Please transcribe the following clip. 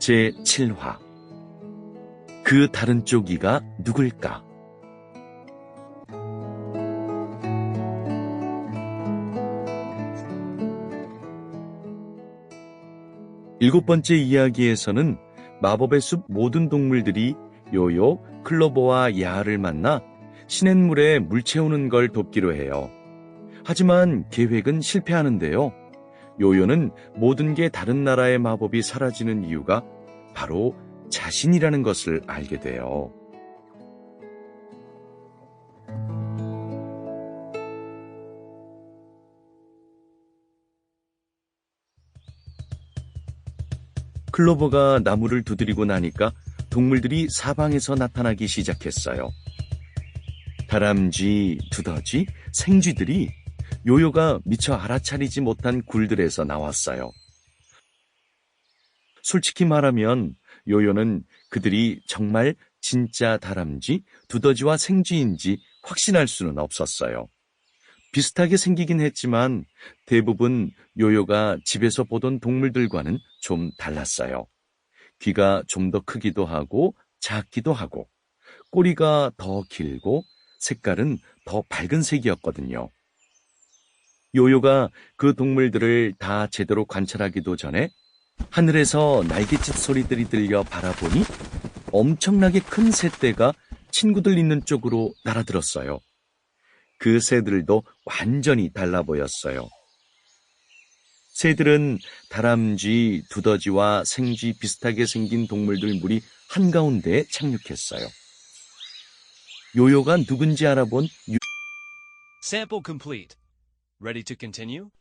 제7화 그 다른 쪽 이가 누굴까? 일곱 번째 이야기에서는 마법의 숲 모든 동물들이 요요, 클로버와 야를 만나 시냇물에 물 채우는 걸 돕기로 해요. 하지만 계획은 실패하는데요. 요요는 모든 게 다른 나라의 마법이 사라지는 이유가 바로 자신이라는 것을 알게 돼요. 클로버가 나무를 두드리고 나니까 동물들이 사방에서 나타나기 시작했어요. 다람쥐, 두더지, 생쥐들이 요요가 미처 알아차리지 못한 굴들에서 나왔어요. 솔직히 말하면 요요는 그들이 정말 진짜 다람쥐, 두더지와 생쥐인지 확신할 수는 없었어요. 비슷하게 생기긴 했지만 대부분 요요가 집에서 보던 동물들과는 좀 달랐어요. 귀가 좀 더 크기도 하고 작기도 하고 꼬리가 더 길고 색깔은 더 밝은 색이었거든요. 요요가 그 동물들을 다 제대로 관찰하기도 전에 하늘에서 날개짓 소리들이 들려 바라보니 엄청나게 큰 새떼가 친구들 있는 쪽으로 날아들었어요. 그 새들도 완전히 달라 보였어요. 새들은 다람쥐, 두더지와 생쥐 비슷하게 생긴 동물들 무리 한가운데에 착륙했어요. 요요가 누군지 알아본 유... Sample complete. Ready to continue?